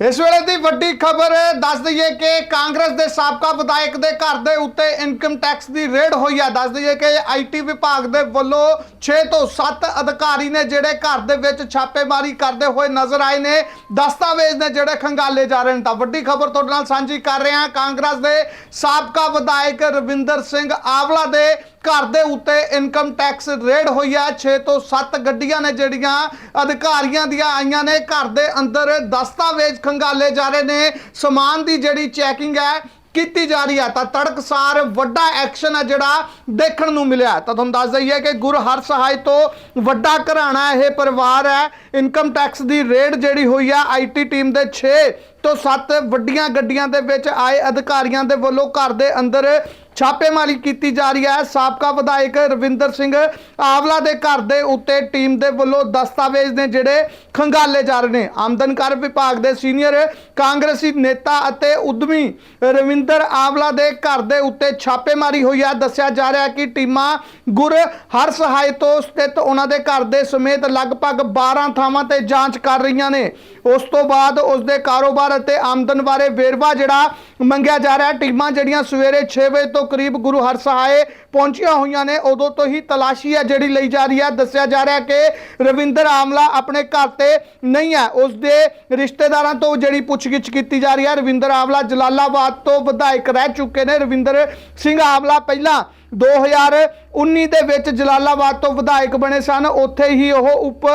ਇਸ ਵੇਲੇ ਦੀ ਵੱਡੀ ਖਬਰ ਦੱਸ ਦਈਏ ਕਿ ਕਾਂਗਰਸ ਦੇ ਸਾਬਕਾ ਵਿਧਾਇਕ ਦੇ ਘਰ ਦੇ ਉੱਤੇ ਇਨਕਮ ਟੈਕਸ ਦੀ ਰੇਡ ਹੋਈ ਆ ਦੱਸ ਦਈਏ ਕਿ ਆਈਟੀ ਵਿਭਾਗ ਦੇ ਵੱਲੋਂ 6 ਤੋਂ 7 ਅਧਿਕਾਰੀ ਨੇ ਜਿਹੜੇ ਘਰ ਦੇ ਵਿੱਚ ਛਾਪੇਮਾਰੀ ਕਰਦੇ ਹੋਏ ਨਜ਼ਰ ਆਏ ਨੇ। ਦਸਤਾਵੇਜ਼ ਨੇ ਜਿਹੜੇ ਖੰਗਾਲੇ ਜਾ ਰਹੇ ਨੇ। ਤਾਂ ਵੱਡੀ ਖਬਰ ਤੁਹਾਡੇ ਨਾਲ ਸਾਂਝੀ ਕਰ ਰਹੇ ਹਾਂ। ਕਾਂਗਰਸ ਦੇ ਸਾਬਕਾ ਵਿਧਾਇਕ ਰਵਿੰਦਰ ਸਿੰਘ ਆਵਲਾ ਦੇ ਘਰ ਦੇ ਉੱਤੇ ਇਨਕਮ ਟੈਕਸ ਰੇਡ ਹੋਈ ਆ 6 ਤੋਂ 7 ਗੱਡੀਆਂ ਨੇ ਜਿਹੜੀਆਂ ਅਧਿਕਾਰੀਆਂ ਦੀਆਂ ਆਈਆਂ ਨੇ। ਘਰ ਦੇ ਅੰਦਰ ਦਸਤਾਵੇਜ਼ ਖੰਗਾਲੇ ਜਾ ਰਹੇ ਨੇ। ਸਮਾਨ ਦੀ ਜਿਹੜੀ ਚੈਕਿੰਗ ਹੈ ਕੀਤੀ ਜਾ ਰਹੀ ਹੈ ਤਾਂ ਤੜਕਸਾਰ ਵੱਡਾ ਐਕਸ਼ਨ ਹੈ ਜਿਹੜਾ ਦੇਖਣ ਨੂੰ ਮਿਲਿਆ। ਤਾਂ ਤੁਹਾਨੂੰ ਦੱਸ ਦਈਏ ਕਿ ਗੁਰ ਹਰ ਸਹਾਇ ਤੋਂ ਵੱਡਾ ਘਰਾਣਾ ਇਹ ਪਰਿਵਾਰ ਹੈ। ਇਨਕਮ ਟੈਕਸ ਦੀ ਰੇਡ ਜਿਹੜੀ ਹੋਈ ਆ ਆਈਟੀ ਟੀਮ ਦੇ 6 ਤੋਂ 7 ਵੱਡੀਆਂ ਗੱਡੀਆਂ ਦੇ ਵਿੱਚ ਆਏ ਅਧਿਕਾਰੀਆਂ ਦੇ ਵੱਲੋਂ ਘਰ ਦੇ ਅੰਦਰ ਛਾਪੇਮਾਰੀ ਕੀਤੀ ਜਾ ਰਹੀ ਹੈ। ਸਾਬਕਾ ਵਿਧਾਇਕ ਰਵਿੰਦਰ ਸਿੰਘ ਆਵਲਾ ਦੇ ਘਰ ਦੇ ਉੱਤੇ ਟੀਮ ਦੇ ਵੱਲੋਂ ਦਸਤਾਵੇਜ਼ ਨੇ ਜਿਹੜੇ ਖੰਗਾਲੇ ਜਾ ਰਹੇ ਨੇ। ਆਮਦਨ ਕਰ ਵਿਭਾਗ ਦੇ ਸੀਨੀਅਰ ਕਾਂਗਰਸੀ ਨੇਤਾ ਅਤੇ ਉਦਮੀ ਰਵਿੰਦਰ ਆਵਲਾ ਦੇ ਘਰ ਦੇ ਉੱਤੇ ਛਾਪੇਮਾਰੀ ਹੋਈ ਹੈ। ਦੱਸਿਆ ਜਾ ਰਿਹਾ ਹੈ ਕਿ ਟੀਮਾਂ ਗੁਰ ਹਰ ਸਹਾਇ ਤੋਂ ਸਥਿਤ ਉਹਨਾਂ ਦੇ ਘਰ ਦੇ ਸਮੇਤ ਲਗਭਗ 12 ਥਾਵਾਂ ਤੇ ਜਾਂਚ ਕਰ ਰਹੀਆਂ ਨੇ। ਉਸ ਤੋਂ ਬਾਅਦ ਉਸ ਦੇ ਕਾਰੋਬਾਰ ਅਤੇ ਆਮਦਨ ਬਾਰੇ ਵੇਰਵਾ ਜਿਹੜਾ ਮੰਗਿਆ ਜਾ ਰਿਹਾ ਟੀਮਾਂ ਜਿਹੜੀਆਂ ਸਵੇਰੇ 6 ਵਜੇ ਤੋਂ ਕਰੀਬ ਗੁਰੂ ਹਰ ਸਹਾਇ ਪਹੁੰਚੀਆਂ ਹੋਈਆਂ ਨੇ। ਉਦੋਂ ਤੋਂ ਹੀ ਤਲਾਸ਼ੀ ਹੈ ਜਿਹੜੀ ਲਈ ਜਾ ਰਹੀ ਹੈ। ਦੱਸਿਆ ਜਾ ਰਿਹਾ ਕਿ ਰਵਿੰਦਰ ਆਮਲਾ ਆਪਣੇ ਘਰ ਤੇ ਨਹੀਂ ਹੈ। ਉਸ ਦੇ ਰਿਸ਼ਤੇਦਾਰਾਂ ਤੋਂ ਜਿਹੜੀ ਪੁੱਛਗਿੱਛ ਕੀਤੀ ਜਾ ਰਹੀ ਹੈ। ਰਵਿੰਦਰ ਆਮਲਾ ਜਲਾਲਾਬਾਦ ਤੋਂ ਵਿਧਾਇਕ ਰਹਿ ਚੁੱਕੇ ਨੇ। ਰਵਿੰਦਰ ਸਿੰਘ ਆਮਲਾ ਪਹਿਲਾਂ 2019 ਦੇ ਵਿੱਚ ਜਲਾਲਾਬਾਦ ਤੋਂ ਵਿਧਾਇਕ ਬਣੇ ਸਨ। ਉੱਥੇ ਹੀ ਉਹ ਉਪ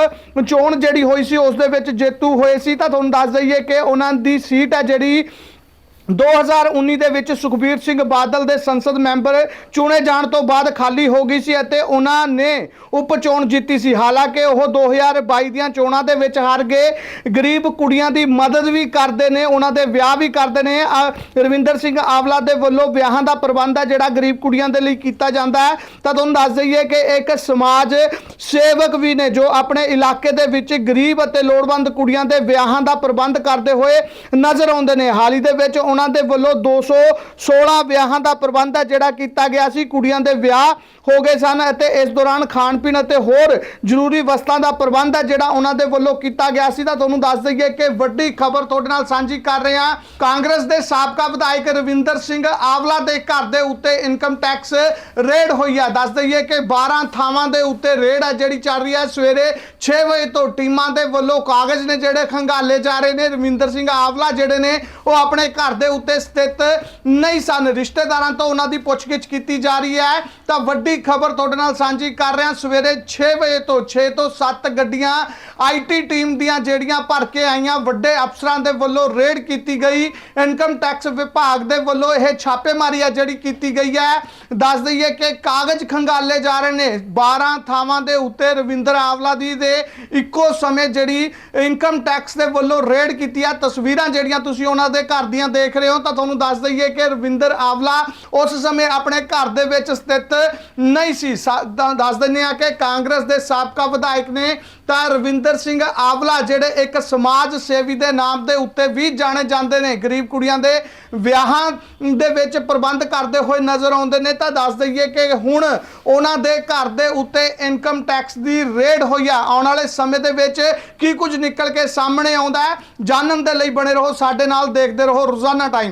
ਚੋਣ ਜਿਹੜੀ ਹੋਈ ਸੀ, ਉਸ ਦੇ ਵਿੱਚ ਜੇਤੂ ਹੋਏ ਸੀ। ਤਾਂ ਤੁਹਾਨੂੰ ਦੱਸ ਦਈਏ ਕਿ ਉਹਨਾਂ ਦੀ ਸੀਟ ਹੈ ਜਿਹੜੀ 2019 ਦੇ ਵਿੱਚ ਸੁਖਬੀਰ ਸਿੰਘ ਬਾਦਲ ਦੇ ਸੰਸਦ ਮੈਂਬਰ ਚੁਣੇ ਜਾਣ ਤੋਂ ਬਾਅਦ ਖਾਲੀ ਹੋ ਗਈ ਸੀ ਅਤੇ ਉਹਨਾਂ ਨੇ ਉਪ ਚੋਣ ਜਿੱਤੀ ਸੀ। ਹਾਲਾਂਕਿ ਉਹ 2022 ਦੀਆਂ ਚੋਣਾਂ ਦੇ ਵਿੱਚ ਹਾਰ ਗਏ। ਗਰੀਬ ਕੁੜੀਆਂ ਦੀ ਮਦਦ ਵੀ ਕਰਦੇ ਨੇ ਉਹਨਾਂ ਦੇ ਵਿਆਹ ਵੀ ਕਰਦੇ ਨੇ। ਅ, ਰਵਿੰਦਰ ਸਿੰਘ ਆਵਲਾ ਦੇ ਵੱਲੋਂ ਵਿਆਹਾਂ ਦਾ ਪ੍ਰਬੰਧ ਹੈ ਜਿਹੜਾ ਗਰੀਬ ਕੁੜੀਆਂ ਦੇ ਲਈ ਕੀਤਾ ਜਾਂਦਾ ਹੈ। ਤਾਂ ਤੁਹਾਨੂੰ ਦੱਸ ਦਈਏ ਕਿ ਇੱਕ ਸਮਾਜ ਸੇਵਕ ਵੀ ਨੇ ਜੋ ਆਪਣੇ ਇਲਾਕੇ ਦੇ ਵਿੱਚ ਗਰੀਬ ਅਤੇ ਲੋੜਵੰਦ ਕੁੜੀਆਂ ਦੇ ਵਿਆਹਾਂ ਦਾ ਪ੍ਰਬੰਧ ਕਰਦੇ ਹੋਏ ਨਜ਼ਰ ਆਉਂਦੇ ਨੇ। ਹਾਲ ਹੀ ਦੇ ਵਿੱਚ ਉਹਨਾਂ ਦੇ ਵੱਲੋਂ 216 ਵਿਆਹਾਂ ਦਾ ਪ੍ਰਬੰਧ ਹੈ, ਜਿਹੜਾ ਕੀਤਾ ਗਿਆ ਸੀ। ਕੁੜੀਆਂ ਦੇ ਵਿਆਹ ਹੋ ਗਏ ਸਨ ਅਤੇ ਇਸ ਦੌਰਾਨ ਖਾਣ ਪੀਣ ਅਤੇ ਹੋਰ ਜ਼ਰੂਰੀ ਵਸਤਾਂ ਦਾ ਪ੍ਰਬੰਧ ਹੈ, ਜਿਹੜਾ ਉਹਨਾਂ ਦੇ ਵੱਲੋਂ ਕੀਤਾ ਗਿਆ ਸੀ। ਤਾਂ ਤੁਹਾਨੂੰ ਦੱਸ ਦਈਏ ਕਿ ਵੱਡੀ ਖਬਰ ਤੁਹਾਡੇ ਨਾਲ ਸਾਂਝੀ ਕਰ ਰਹੇ ਹਾਂ। ਕਾਂਗਰਸ ਦੇ ਸਾਬਕਾ ਵਿਧਾਇਕ ਰਵਿੰਦਰ ਸਿੰਘ ਆਵਲਾ ਦੇ ਘਰ ਦੇ ਉੱਤੇ ਇਨਕਮ ਟੈਕਸ ਰੇਡ ਹੋਈ ਹੈ ਦੱਸ ਦਈਏ ਕਿ 12 ਥਾਵਾਂ ਦੇ ਉੱਤੇ ਰੇਡ ਹੈ ਜਿਹੜੀ ਚੱਲ ਰਹੀ ਹੈ ਸਵੇਰੇ 6 ਵਜੇ ਤੋਂ ਟੀਮਾਂ ਦੇ ਵੱਲੋਂ ਕਾਗਜ਼ ਨੇ ਜਿਹੜੇ ਖੰਗਾਲੇ ਜਾ ਰਹੇ ਨੇ, ਰਵਿੰਦਰ ਸਿੰਘ ਆਵਲਾ ਜਿਹੜੇ ਨੇ, ਉਹ ਆਪਣੇ ਘਰ ਦੇ ਉੱਤੇ ਸਥਿਤ ਨਹੀਂ ਸਨ। ਰਿਸ਼ਤੇਦਾਰਾਂ ਤੋਂ ਉਹਨਾਂ ਦੀ ਪੁੱਛਗਿੱਛ ਕੀਤੀ ਜਾ ਰਹੀ ਹੈ। ਤਾਂ ਵੱਡੀ ਖਬਰ ਤੁਹਾਡੇ ਨਾਲ ਸਾਂਝੀ ਕਰ ਰਹੇ, ਸਵੇਰੇ 6 ਵਜੇ ਤੋਂ 6 ਤੋਂ 7 ਗੱਡੀਆਂ ਆਈਟੀ ਟੀਮ ਦੀਆਂ ਜਿਹੜੀਆਂ ਭਰ ਕੇ ਆਈਆਂ, ਵੱਡੇ ਅਫਸਰਾਂ ਦੇ ਵੱਲੋਂ ਰੇਡ ਕੀਤੀ ਗਈ। ਇਨਕਮ ਟੈਕਸ ਵਿਭਾਗ ਦੇ ਵੱਲੋਂ ਇਹ ਛਾਪੇਮਾਰੀ ਆ ਜਿਹੜੀ ਕੀਤੀ ਗਈ ਹੈ। ਦੱਸ ਦਈਏ ਕਿ ਕਾਗਜ਼ ਖੰਗਾਲੇ ਜਾ ਰਹੇ ਨੇ 12 ਥਾਵਾਂ ਦੇ ਉੱਤੇ ਰਵਿੰਦਰ ਆਵਲਾ ਦੀ ਦੇ ਇੱਕੋ ਸਮੇਂ ਜਿਹੜੀ ਇਨਕਮ ਟੈਕਸ ਦੇ ਵੱਲੋਂ ਰੇਡ ਕੀਤੀ ਆ। ਤਸਵੀਰਾਂ ਜਿਹੜੀਆਂ ਤੁਸੀਂ ਉਹਨਾਂ ਦੇ ਘਰ ਦੀਆਂ ਦੇਖ ਰਹੇ ਹੋ, ਤਾਂ ਤੁਹਾਨੂੰ ਦੱਸ ਦਈਏ ਕਿ ਰਵਿੰਦਰ ਆਵਲਾ ਉਸ ਸਮੇਂ ਆਪਣੇ ਘਰ ਦੇ ਵਿੱਚ ਸਥਿਤ ਨਹੀਂ ਸੀ। ਦੱਸ ਦਿੰਦੇ ਆ ਕਿ ਕਾਂਗਰਸ ਦੇ ਸਾਬਕਾ ਵਿਧਾਇਕ ਨੇ ਤਾਂ ਰਵਿੰਦਰ ਸਿੰਘ ਆਵਲਾ, ਜਿਹੜੇ ਇੱਕ ਸਮਾਜ ਸੇਵੀ ਦੇ ਨਾਮ ਦੇ ਉੱਤੇ ਵੀ ਜਾਣੇ ਜਾਂਦੇ ਨੇ, ਗਰੀਬ ਕੁੜੀਆਂ ਦੇ ਵਿਆਹਾਂ ਦੇ ਵਿੱਚ ਪ੍ਰਬੰਧ ਕਰਦੇ ਹੋਏ ਨਜ਼ਰ ਆਉਂਦੇ ਨੇ, ਤਾਂ ਦੱਸ ਦਈਏ ਕਿ ਹੁਣ ਉਹਨਾਂ ਦੇ ਘਰ ਦੇ ਉੱਤੇ ਇਨਕਮ ਟੈਕਸ ਦੀ ਰੇਡ ਹੋਈ ਆ। ਆਉਣ ਵਾਲੇ ਸਮੇਂ ਦੇ ਵਿੱਚ ਕੀ ਕੁਝ ਨਿਕਲ ਕੇ ਸਾਹਮਣੇ ਆਉਂਦਾ ਹੈ, ਜਾਣਨ ਦੇ ਲਈ ਬਣੇ ਰਹੋ, ਸਾਡੇ ਨਾਲ ਦੇਖਦੇ ਰਹੋ, ਰੋਜ਼ਾਨਾ ਟਾਈਮ।